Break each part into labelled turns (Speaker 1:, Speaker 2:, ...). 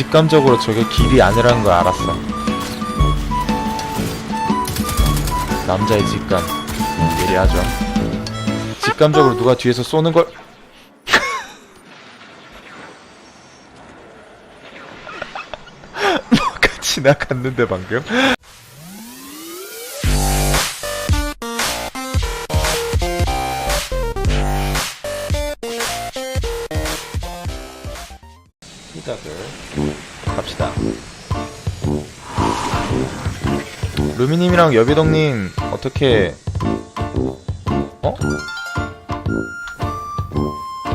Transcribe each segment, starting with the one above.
Speaker 1: 직감적으로 저게 길이 아니라는 걸 알았어. 남자의 직감 예리하죠. 직감적으로 누가 뒤에서 쏘는 걸 뭐가 지나갔는데 방금? 시작을 갑시다. 루미님이랑 여비동님 어떻게 어?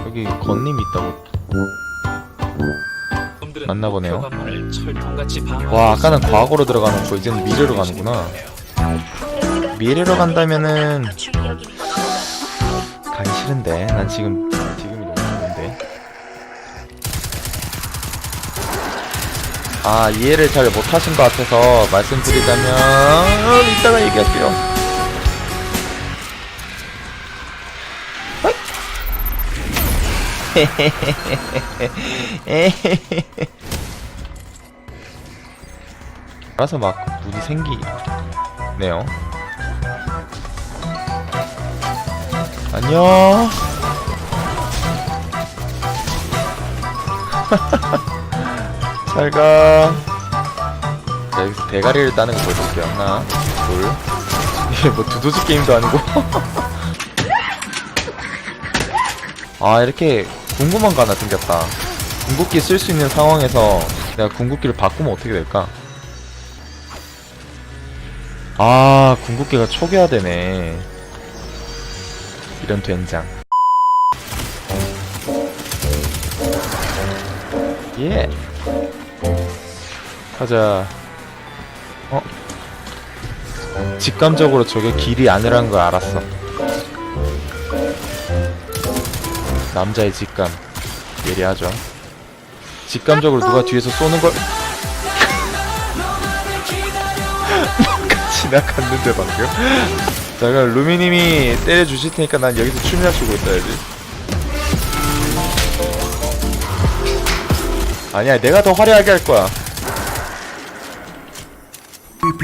Speaker 1: 여기 건님이 있다고 만나보네요. 와 아까는 과거로 들어가놓고 이제는 미래로 가는구나. 미래로 간다면은 가기 싫은데 난 지금 지금 아 이해를 잘 못하신 것 같아서 말씀드리자면 이따가 얘기할게요. 알아서 막 문이 생기네요. 안녕. 잘 가. 자, 여기서 대가리를 따는 거 보여줄게요. 하나, 둘. 이게 뭐 두두지 게임도 아니고. 아, 이렇게 궁금한 거 하나 생겼다. 궁극기 쓸 수 있는 상황에서 내가 궁극기를 바꾸면 어떻게 될까? 아, 궁극기가 초기화되네. 이런 된장. 예. 가자. 어? 직감적으로 저게 길이 아니라는 걸 알았어. 남자의 직감. 예리하죠. 직감적으로 누가 뒤에서 쏘는 걸. 지나갔는데 방금. 자 그럼 루미님이 때려주실 테니까 난 여기서 춤이나 추고 있어야지. 아니야 내가 더 화려하게 할 거야. 오.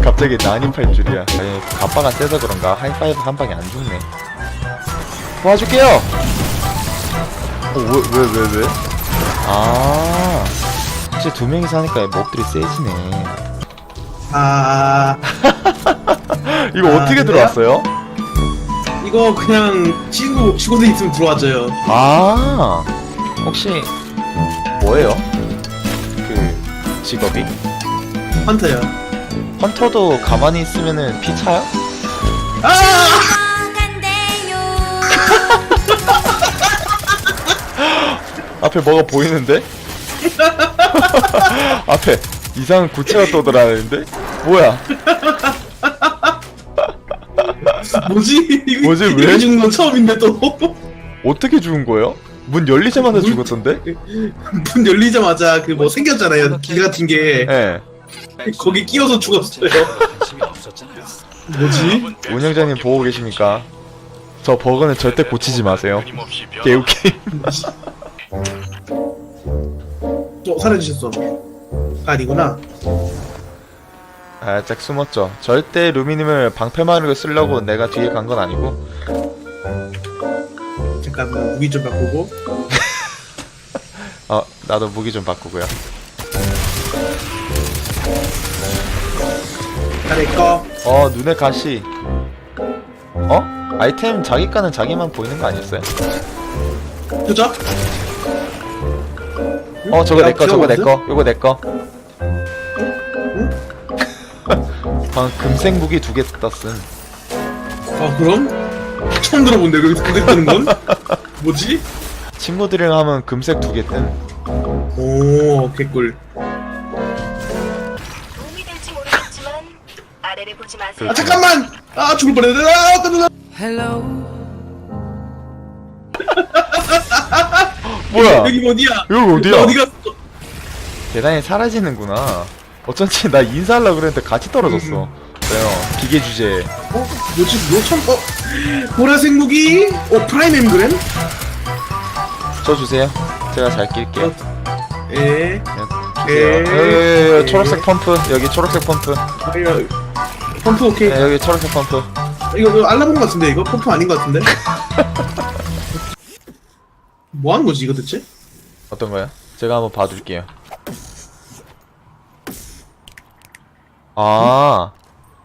Speaker 1: 갑자기 난입할 줄이야. 아니, 가빠가 세서 그런가 하이파이브 한 방에 안 죽네. 도와줄게요. 어, 왜, 왜, 왜, 왜? 아, 혹시 두 명이서 하니까 몹들이 세지네.
Speaker 2: 아
Speaker 1: 이거
Speaker 2: 아,
Speaker 1: 어떻게
Speaker 2: 그래요?
Speaker 1: 들어왔어요?
Speaker 2: 이거 그냥 친구 친구들 있으면 들어와줘요
Speaker 1: 아, 혹시 뭐예요? 그 직업이?
Speaker 2: 헌터요
Speaker 1: 헌터도 가만히 있으면은 피 차요?
Speaker 2: 아
Speaker 1: 앞에 뭐가 보이는데? 앞에 이상한 구체가 떠들어다니는데? 뭐야?
Speaker 2: 뭐지 이거
Speaker 1: 뭐지, 왜?
Speaker 2: 죽는 건 처음인데 또
Speaker 1: 어떻게 죽은 거예요? 문 열리자마자
Speaker 2: 물-
Speaker 1: 죽었던데?
Speaker 2: 문 열리자마자 그 뭐 생겼잖아요 기 같은 게
Speaker 1: 예.
Speaker 2: 거기 끼어서 죽었어요 뭐지
Speaker 1: 운영자님 보고 계십니까? 저 버거는 절대 고치지 마세요. 개웃기.
Speaker 2: 어 사라지셨어 아, 아니구나
Speaker 1: 살짝 숨었죠. 절대 루미님을 방패마루로 쓰려고 내가 뒤에 간 건 아니고.
Speaker 2: 잠깐만 무기 좀 바꾸고
Speaker 1: 어, 나도 무기 좀 바꾸고요.
Speaker 2: 자내꺼
Speaker 1: 어, 눈에 가시. 어? 아이템 자기 까는 자기만 보이는 거 아니었어요?
Speaker 2: 그죠?
Speaker 1: 어, 저거
Speaker 2: 야,
Speaker 1: 내 거, 저거 내? 거, 요거 내 거. 방금 금색 무기 두 개 떴음.
Speaker 2: 아 그럼? 처음 들어본데 여기서 그게 뜨는 건? 뭐지?
Speaker 1: 친구들이랑 하면 금색 두 개 뜸.
Speaker 2: 오 개꿀
Speaker 3: 도움이 될지 모르겠지만 아래를 보지 마세요.
Speaker 2: 아 잠깐만! 아 죽을 뻔했네 아 깜짝이야
Speaker 1: 뭐야?
Speaker 2: 여기 어디야?
Speaker 1: 여기 어디야?
Speaker 2: 어디 갔어?
Speaker 1: 대단히 사라지는구나. 어쩐지 나 인사하려고 그랬는데 같이 떨어졌어. 그래요. 기계 주제.
Speaker 2: 어? 뭐지? 뭐 참? 어? 보라색 무기? 어 프라임 엠그램?
Speaker 1: 저 주세요. 제가 잘 낄게요.
Speaker 2: 예.
Speaker 1: 주세요.
Speaker 2: 예.
Speaker 1: 여기, 여기, 여기 초록색 펌프. 여기 초록색 펌프.
Speaker 2: 아, 펌프 오케이.
Speaker 1: 네, 여기 초록색 펌프.
Speaker 2: 이거, 이거 알라본 것 같은데 이거 펌프 아닌 것 같은데? 뭐 하는 거지 이거 대체?
Speaker 1: 어떤 거요? 제가 한번 봐줄게요. 아,